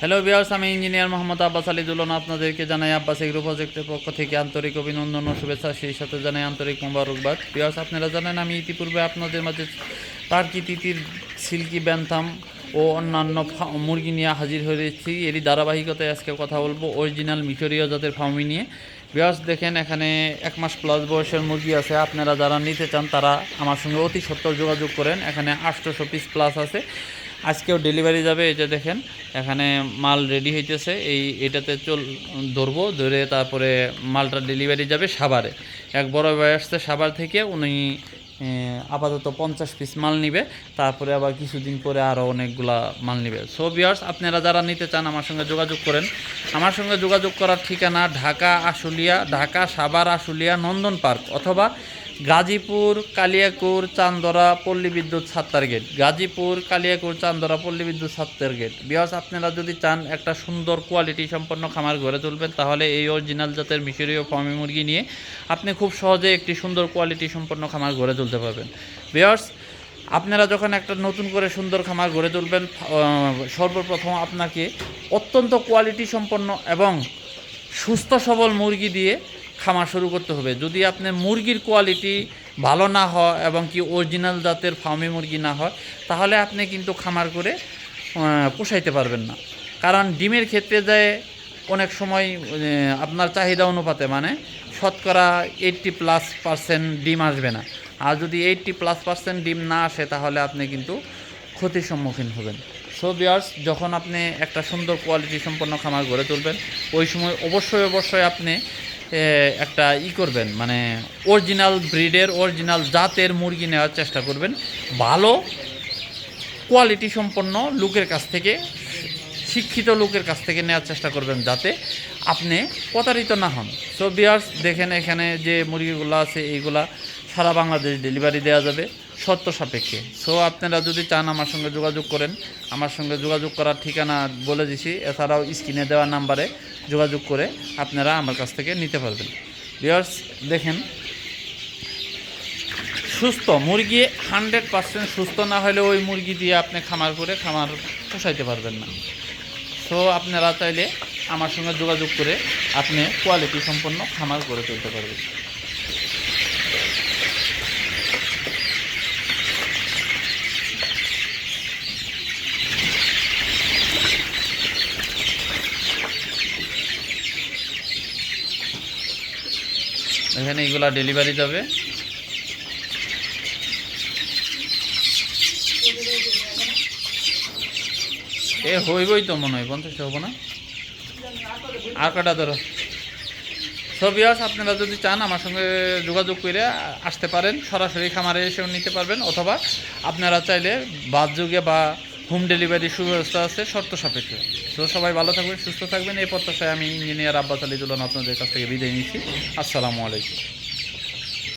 Hello viewers আমি engineer Mohammad Abbas Ali Dulon. আপনাদেরকে জানাই আব্বাস এগ্রো প্রজেক্টের পক্ষ থেকে আন্তরিক অভিনন্দন ও শুভেচ্ছা। সেই সাথে জানাই আন্তরিক মোবারকবাদ। বিয়ার্স আপনারা জানেন, আমি ইতিপূর্বে আপনাদের মাঝে টার্কি তিতির সিল্কি ব্যান্থাম ও অন্যান্য মুরগি নিয়ে হাজির হয়েছি। এরই ধারাবাহিকতায় আজকে কথা বলব অরিজিনাল মিশরীয় জাতের ফার্মি নিয়ে। বিয়ার্স দেখেন, এখানে এক মাস প্লাস বয়সের মুরগি আছে। আপনারা যারা নিতে চান, তারা আমার সঙ্গে অতি সত্তর যোগাযোগ করেন। এখানে আটশোশো পিস প্লাস আছে। আজকেও ডেলিভারি যাবে যে দেখেন, এখানে মাল রেডি হইতেছে, এই এটাতে চল, ধরবো, ধরে তারপরে মালটা ডেলিভারি যাবে সাভারে। এক বড় ভাই আসছে সাভার থেকে, উনি আপাতত পঞ্চাশ পিস মাল নিবে, তারপরে আবার কিছুদিন পরে আরও অনেকগুলা মাল নিবে। সো বিয়ার্স আপনারা যারা নিতে চান আমার সঙ্গে যোগাযোগ করেন। আমার সঙ্গে যোগাযোগ করার ঠিকানা ঢাকা আশুলিয়া, ঢাকা সাভার আশুলিয়া নন্দন পার্ক, অথবা গাজীপুর, কালিয়াকুর, চান্দরা, পল্লী বিদ্যুৎ সাত্তার গেট গাজীপুর, কালিয়াকুর, চান্দরা, পল্লী বিদ্যুৎ সাত্তার গেট বিয়াস আপনারা যদি চান একটা সুন্দর কোয়ালিটি সম্পন্ন খামার গড়ে তুলবেন, তাহলে এই অরিজিনাল জাতের মিশরীয় ফার্মি মুরগি নিয়ে আপনি খুব সহজে একটি সুন্দর কোয়ালিটি সম্পন্ন খামার গড়ে তুলতে পারবেন। বিয়ার্স আপনারা যখন একটা নতুন করে সুন্দর খামার গড়ে তুলবেন সর্বপ্রথম আপনাকে অত্যন্ত কোয়ালিটি সম্পন্ন এবং সুস্থ সবল মুরগি দিয়ে খামার শুরু করতে হবে। যদি আপনি মুরগির কোয়ালিটি ভালো না হয় এবং কি অরিজিনাল জাতের ফার্মি মুরগি না হয়, তাহলে আপনি কিন্তু খামার করে পোষাইতে পারবেন না। কারণ ডিমের ক্ষেত্রে যায় অনেক সময় আপনার চাহিদা অনুপাতে মানে শতকরা এইট্টি প্লাস পার্সেন্ট ডিম আসবে না। আর যদি এইট্টি প্লাস পার্সেন্ট ডিম না আসে, তাহলে আপনি কিন্তু ক্ষতির সম্মুখীন হবেন। সো বিয়ার্স যখন আপনি একটা সুন্দর কোয়ালিটি সম্পন্ন খামার গড়ে তুলবেন, ওই সময় অবশ্যই অবশ্যই আপনি একটা ই করবেন মানে অরিজিনাল ব্রিডের অরিজিনাল জাতের মুরগি নেওয়ার চেষ্টা করবেন। ভালো কোয়ালিটি সম্পন্ন লোকের কাছ থেকে, শিক্ষিত লোকের কাছ থেকে নেওয়ার চেষ্টা করবেন যাতে আপনি প্রতারিত না হন। সো বিয়ার্স দেখেন এখানে যে মুরগিগুলো আছে, এইগুলা সারা বাংলাদেশ ডেলিভারি দেওয়া যাবে শর্ত সাপেক্ষে। সো আপনারা যদি চান আমার সঙ্গে যোগাযোগ করেন, আমার সঙ্গে যোগাযোগ করার ঠিকানা বলে দিছি। এছাড়াও স্ক্রিনে দেওয়া নাম্বারে যোগাযোগ করে আপনারা আমার কাছ থেকে নিতে পারবেন। বিয়ার্স দেখেন, সুস্থ, মুরগি হান্ড্রেড পার্সেন্ট সুস্থ না হলে ওই মুরগি দিয়ে আপনি খামার করে খামার পোষাইতে পারবেন না। সো আপনারা চাইলে আমার সঙ্গে যোগাযোগ করে আপনি কোয়ালিটি সম্পন্ন খামার গড়ে তুলতে পারবেন। এখানে এইগুলা ডেলিভারি যাবে। এ হইবই তো মনে হয় পঞ্চাশটা হব না? আর কটা ধরো? সব ইয়াস আপনারা যদি চান আমার সঙ্গে যোগাযোগ করে আসতে পারেন। সরাসরি খামারে এসেও নিতে পারবেন, অথবা আপনারা চাইলে বাদ যুগে বা হোম ডেলিভারি সুব্যবস্থা আছে, শর্ত সাপেক্ষে। তো সবাই ভালো থাকবেন, সুস্থ থাকবেন। এই প্রত্যাশায় আমি ইঞ্জিনিয়ার আব্বাস আলী দুলন আপনাদের কাছ থেকে বিদায় নিচ্ছি। আসসালামু আলাইকুম।